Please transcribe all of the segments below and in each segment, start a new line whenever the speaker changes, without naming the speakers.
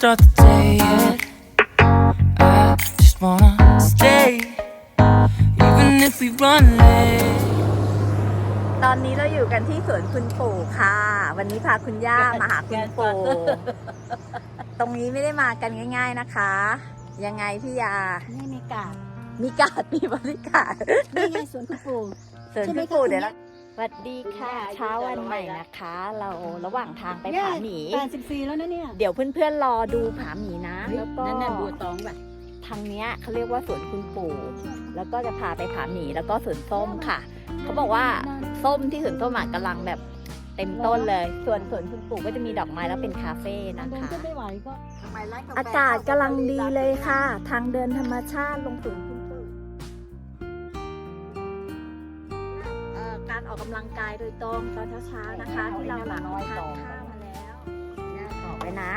start the day yet. I just wanna stay, even if we run late.
ตอนนี้เราอยู่กันที่สวนคุณปู่ค่ะ วันนี้พาคุณย่ามาหาคุณปู่ตรงนี้ไม่ได้มากันง่าย ๆนะคะ ยังไงพี่ยา
นี่มีกาด
มีการดมีบริการ
นี่ไงสวนคุณปู่
สวน
ใช่ไหม
คุณปู่
คะ
เดี๋ยว
คุณ
ละส วัสดีค่ะเช้าวันใหม่นะคะ เราระหว่างทางไปผาหมี
แปดสิบสี่แล้วนะเนี่ย
เดี๋ยวเพื่อนๆรอดูผาหมีนะ แล้วก็
นั่นน่ะบัวตองป่ะ
ทางเนี้ยเขาเรียกว่าสวนคุณปู่ แล้วก็จะพาไปผาหมีแล้วก็สวนส้มค่ะ เขาบอกว่าส้มที่สวนส้มอะกำลังแบบเต็มต้นเลย ส่วนสวนคุณปู่ก็จะมีดอกไม้แล้วเป็นคาเฟ่นะ
เดิน
คะ
ก็ไม่ไหวก็
อากาศกำลังดีเลยค่ะ ทางเดินธรรมชาติลงส ลังกายโดยตรงตอนเช้าๆนะคะ ที่เราหลังทานข้าวมาแล้วบอกไว้นะ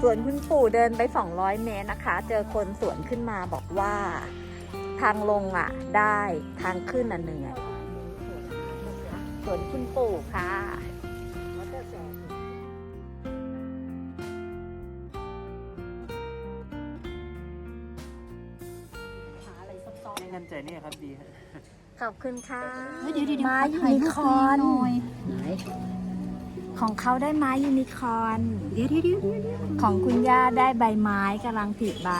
สวนคุณปู่เดินไป 200 เมตรนะคะ เจอคนสวนขึ้นมาบอกว่า ทางลงอะ ได้ทางขึ้นอะเหนื่อยสวนคุณปู่ค่ะ
ไม่งั้นใจเนี่ยครับดีฮะ
ขอบคุณค่ะ
เฮ้ยเดี๋ยวเดี๋ยวเดี๋ยว
ม้า
ข
ยู
ถ่าย
นิ
รูป
คอร์น
หน่อย
ของเขาได้ไม้ยูนิคอร์น
เดี๋ยวเดี๋ยวเดี๋ยวเดี๋ยว
ของคุณย่าได้ใบไม้กำลังผลิใบ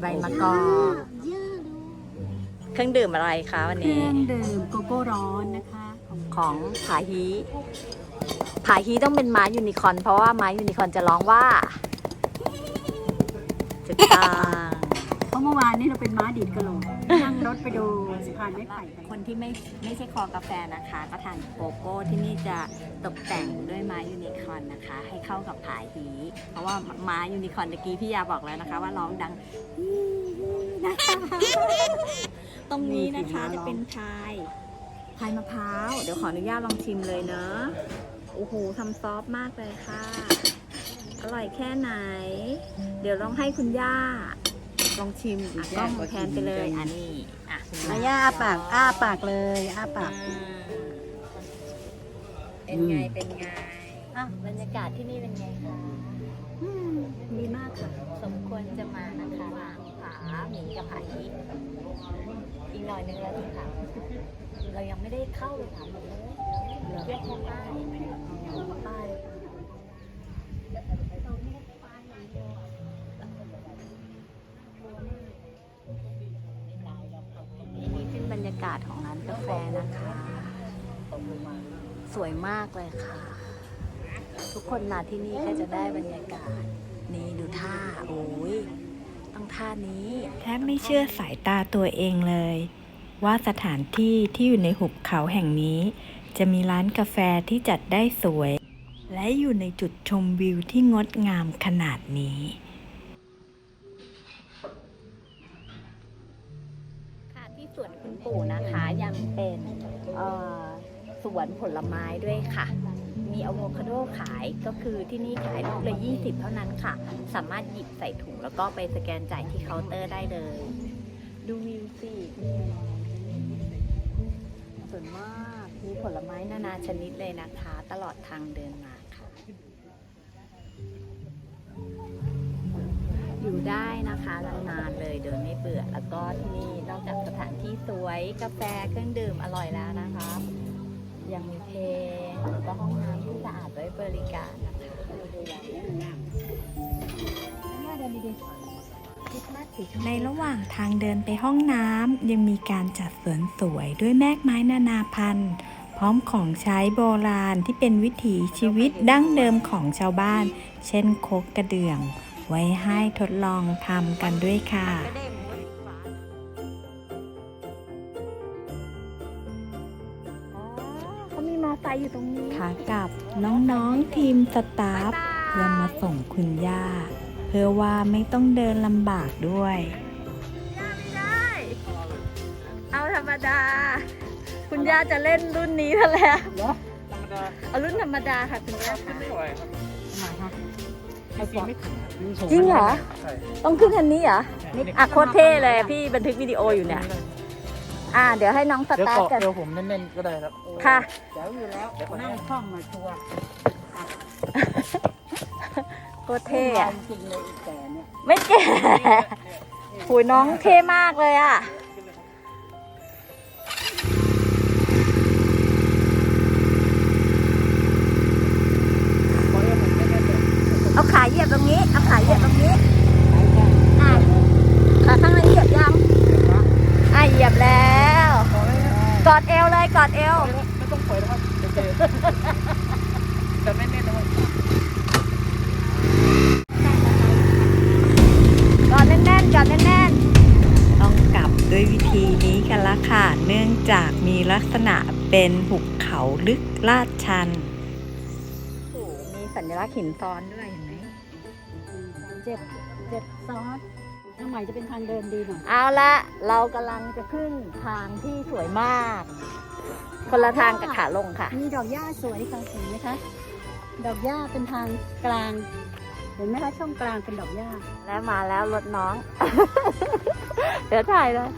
ใบมะกอก
ย่าดู
เครื่องดื่มอะไรคะวัน
เครื่
นี้
องดื่มโกโก้ร้อนนะคะของ
ของผาฮีผาฮีต้องเป็นไม้ยูนิคอร์นเพราะว่าไม้ยูนิคอร์นจะร้องว่าจุดตัง
เพราะ เมื่อวานนี้เราเป็นม้าดีดกระโหลกนั่งรถไปดูสะพานไม้ไผ่กัน
คนที่ไม่ไม่ใช่คอกาแฟนะคะก็ทานโกโก้ที่นี่จะตกแต่งด้วยไม้ยูนิคอร์นนะคะ ให้เข้ากับผาฮีเพราะว่าไม้ยูนิคอร์นตะกี้พี่ยาบอกแล้วนะคะ ว่าร้องดังนะคะตรงนี้นะคะจะเป็นพายพายมะพร้าวเดี๋ยวขออนุญาตลองชิมเลยเนอะโอ้โหทำซอฟต์มากเลยค่ะ อร่อยแค่ไหน เดี๋ยวลองให้คุณย่า ลองชิมอะกล้องแพนไปเลยอันนี้อะคุณ
มาย่าอ้าปากอ้าปากเลยอ้าปาก
อ่าเป็นไงเป็นไงอะบรรยากาศที่นี่เป็นไงคะ
อืมดีมากค่ะ
สมควรจะมานะคะหลังผาหมีกับผาฮีอีกหน่อยนึงแล้วถึงผาเรายังไม่ได้เข้าไปผาหมีเลยเหลือแค่แค่ป้ายป้าย ฟนะคะ สวยมากเลยค่ะ ทุกคนมาที่นี่ก็จะได้บรรยากาศ นี่ดูท่า โอ้ยต้องท่านี้
แทบไม่เชื่อสายตาตัวเองเลย ว่าสถานที่ที่อยู่ในหุบเขาแห่งนี้ จะมีร้านกาแฟที่จัดได้สวย และอยู่ในจุดชมวิวที่งดงามขนาดนี้
ปู่นะคะยังเป็นสวนผลไม้ด้วยค่ะ มีอะโวคาโดขายก็คือที่นี่ขายลูกละ20 เท่านั้นค่ะ สามารถหยิบใส่ถุงแล้วก็ไปสแกนจ่ายที่เคาน์เตอร์ได้เลย ดูวิวสิส่วยมากมีผลไม้นานาชนิดเลยนะคะ ตลอดทางเดินมาค่ะ ได้นะคะนานๆเลยโดยไม่เบื่อแล้วก็ที่นี่นอกจากสถานที่สวยกาแฟเครื่องดื่มอร่อยแล้วนะคะ ยังมีเพลงแล้วก็ห้องน้ำที่สะอาดไว้บริการนะคะ
ในระหว่างทางเดินไปห้องน้ำยังมีการจัดสวนสวยด้วยแมกไม้นานาพันธุ์ พร้อมของใช้โบราณที่เป็นวิถีชีวิตดั้งเดิมของชาวบ้าน เช่นโคกกระเดื่อง ไว้ให้ทดลองทำกันด้วยค่ะ
อ๋อเขามีมอไซค์อยู่ตรงนี้
ขากลับน้องๆทีมสตาฟยังมาส่งคุณย่า เพื่อว่าไม่ต้องเดินลำบากด้วย
ไม่ได้ เอาธรรมดา คุณย่าจะเล่นรุ่นนี้ซะแล้ว
เหรอธรรมดา
เอารุ่นธรรมดาค่ะคุณย่า
ขึ้น
ค่ะ
ไม่ไหวครับ ไอซีไม่ถึง
จริงเหรอ
ใช่
ต้องขึ้นคันนี้เหรออะโคตรเท่เลยพี่บันทึกวิดีโออยู่เนี่ย อ่า เดี๋ยวให้น้องส
เดี๋ยว
ตาร์ท
เกาะ
กัน
เอวผมแน่นๆก็ได้ครับ
ค่ะ
เดี๋ยวอยู่แล้วเดี๋ยวนั่งคล่องมาชัวร์
โคตัวเท่อะ
จริงเลยอีกแต่เนี่ย
ไม่แก่ หูยน้องเท่มากเลยอะ
มีลักษณะเป็นหุบเขาลึกลาดชัน
ๆโอ้โหมีสัญลักษณ์หินซ้อนด้วยเห็นไหม
เจ็บเจ็บซอสทำไมจะเป็นทางเดินดีหน่อย
เอาละเรากำลังจะขึ้นทางที่สวยมาก คนละทางกับขาลงค่ะ
มีดอกหญ้าสวยค่ะเห็นไหมคะ ดอกหญ้าเป็นทางกลาง เห็นไหมคะช่องกลางเป็นดอกหญ้า
แล้วมาแล้วรถน้อง เดี๋ยวถ่ายเลย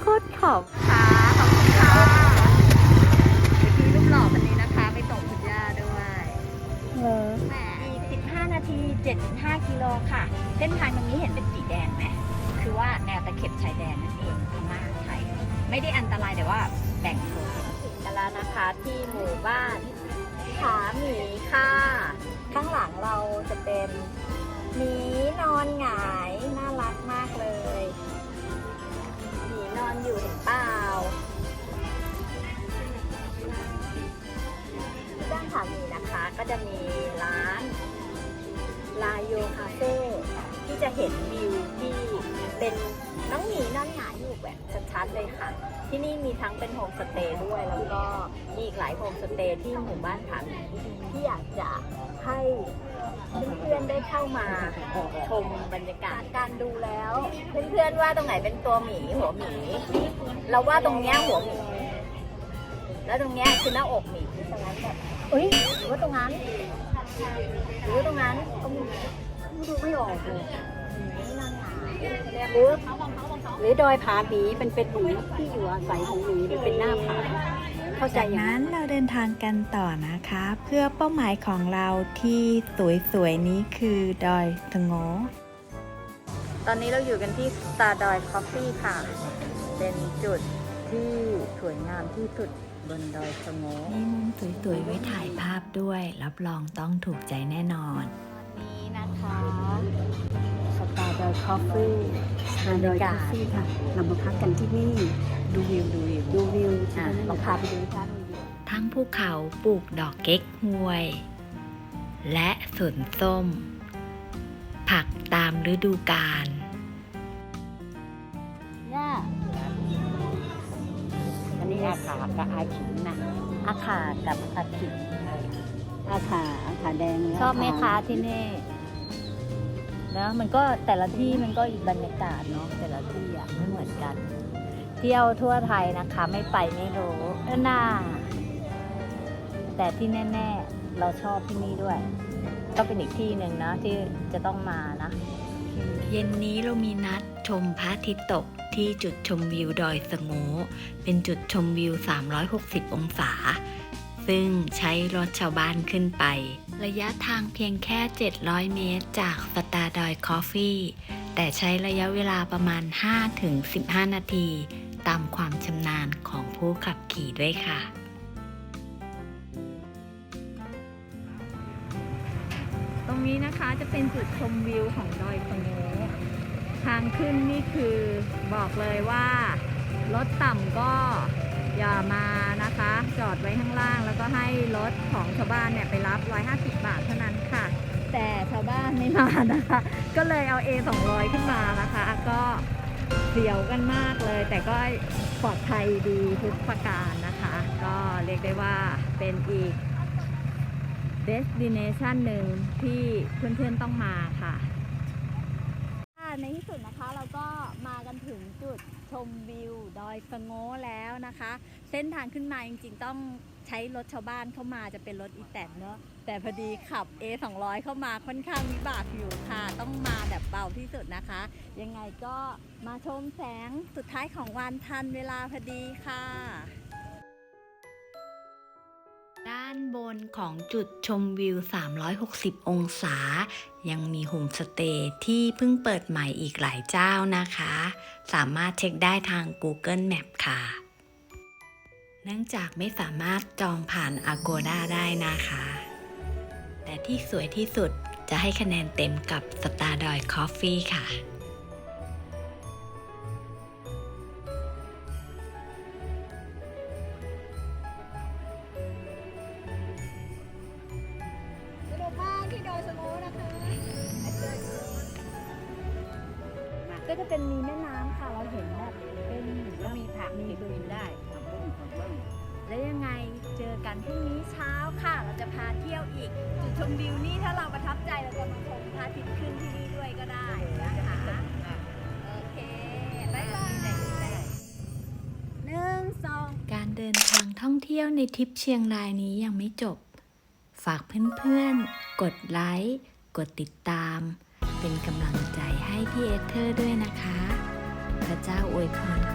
โคตรขำค่ะขอบคุณค่ะ เออแหมอีก 15 นาที 7.5 กิโลค่ะ เส้นทางตรงนี้เห็นเป็นสีแดงไหมคือว่าแนวตะเข็บชายแดนนั่นเองพม่าไทย ไม่ได้อันตรายแต่ว่าแบ่งโซนกันแล้วนะคะที่หมู่บ้านผาหมีค่ะ ข้างหลังเราจะเป็นหมีนอนหงาย น่ารักมากเลย หมีนอนอยู่เห็นปล่ จะมีร้านลาโยคาเฟ่ที่จะเห็นวิวที่เป็นน้องหมีนอนหงายอยู่แบบชัดๆเลยค่ะ ที่นี่มีทั้งเป็นโฮมสเตย์ด้วย แล้วก็มีอีกหลายโฮมสเตย์ที่หมู่บ้านผาหมีที่อยากจะให้เพื่อนๆได้เข้ามาชมบรรยากาศการดูแล้ว เพื่อนๆว่าตรงไหนเป็นตัวหมีหัวหมี เราว่าตรงเนี้ยหัวหมี แล้วตรงเนี้ยคือหน้าอกหมี เอ้ยหรือว่าตรงนั้นหรือว่าตรงนั้นก็มีดูไม่ออกเลยหมีนอนหงายเรียก
หรือหรือดอยผาหมีเป็นเป็นหมีที่อยู่อาศัยของหมีมันเป็นหน้าผาเข้าใจ
จาก
อย่าง
นั้
นั้น
นเราเดินทางกันต่อนะคะ เพื่อเป้าหมายของเราที่สวยๆนี้คือดอยสงโง
ตอนนี้เราอยู่กันที่ Star Doi Coffee ค่ะ เป็นจุดที่สวยงามที่สุด บนดอยสโง
มีมุมสวยๆไว้ถ่ายภาพด้วย รับรองต้องถูกใจแน่นอน
นี้นะคะ
สตาร์ดอยคอฟฟี่สตาร์ดอยคอฟฟี่ค่ะเรามาพักกันที่นี่
ดูวิวดูวิว
ดูวิว
อะ
เราพาไปดูค่ะ
ทั้งภูเขาปลูกดอกเก๊กฮวย และสวนส้ม ผักตามฤดูกาล
ขากับอาขินนะ
อาขากับอาขิน
อาขาอาขาแดงและ
ชอบไหมาคะที่นี่เนอะมันก็แต่ละที่มันก็อีกบรรยากาศเนาะแต่ละที่อะไม่เหมือนกัน เที่ยวทั่วไทยนะคะ ไม่ไปไม่รู้เออน่าแต่ที่แน่ ๆ เราชอบที่นี่ด้วย ก็เป็นอีกที่หนึ่งนะที่จะต้องมานะ
เย็นนี้เรามีนัดชมพระอาทิตย์ตก ที่จุดชมวิวดอยสะโงเป็นจุดชมวิว 360 องศา ซึ่งใช้รถชาวบ้านขึ้นไป ระยะทางเพียงแค่ 700 เมตร จากสตาร์ดอยคอฟฟี่แต่ใช้ระยะเวลาประมาณ 5-15 นาที ตามความชำนาญของผู้ขับขี่ด้วยค่ะ
ตรงนี้นะคะจะเป็นจุดชมวิวของดอยสง ทางขึ้นนี่คือบอกเลยว่ารถต่ำก็อย่ามานะคะ จอดไว้ข้างล่าง แล้วก็ให้รถของชาวบ้านเนี่ยไปรับ 150 บาทเท่านั้นค่ะ แต่ชาวบ้านไม่มานะคะ ก็เลยเอา A 200 ขึ้นมานะคะ ก็เสียวกันมากเลย แต่ก็ปลอดภัยดีทุกประการนะคะ ก็เรียกได้ว่าเป็นอีก destination หนึ่งที่เพื่อนๆต้องมาค่ะ ในที่สุดนะคะเราก็มากัน ถึงจุดชมวิวดอยสะโง่แล้วนะคะ เส้นทางขึ้นมาจริงๆ ต้องใช้รถชาวบ้านเข้ามาจะเป็นรถอีแตนเนอะแต่พอดีขับ A 200เข้ามาค่อนข้างวิบากอยู่ค่ะ ต้องมาแบบเบาที่สุดนะคะ ยังไงก็มาชมแสงสุดท้ายของวันทันเวลาพอดีค่ะ
ด้านบนของจุดชมวิว 360 องศา ยังมีโฮมสเตย์ที่เพิ่งเปิดใหม่อีกหลายเจ้านะคะ สามารถเช็คได้ทาง Google Map ค่ะ เนื่องจากไม่สามารถจองผ่าน Agoda ได้นะคะ แต่ที่สวยที่สุดจะให้คะแนนเต็มกับ Star d o y Coffee ค่ะ
ก็
จะเป็นมีแม่น้ำค่ะเราเห็นแบบเป็น
แล้วมีผักมีกินได้
แล้วยังไงเจอกันพรุ่งนี้เช้าค่ะ เราจะพาเที่ยวอีก จุดชมวิวนี่ถ้าเราประทับใจเราจะมาชมพระอาทิตย์ขึ้นที่นี่ด้วยก็ได้นะคะโอเคบ๊ายบายหนึ่งสอง
การเดินทางท่องเที่ยวในทริปเชียงรายนี้ยังไม่จบ ฝากเพื่อนๆ กดไลค์ กดติดตาม เป็นกำลังใจให้พี่เอเธอร์ด้วยนะคะ พระเจ้าอวยพร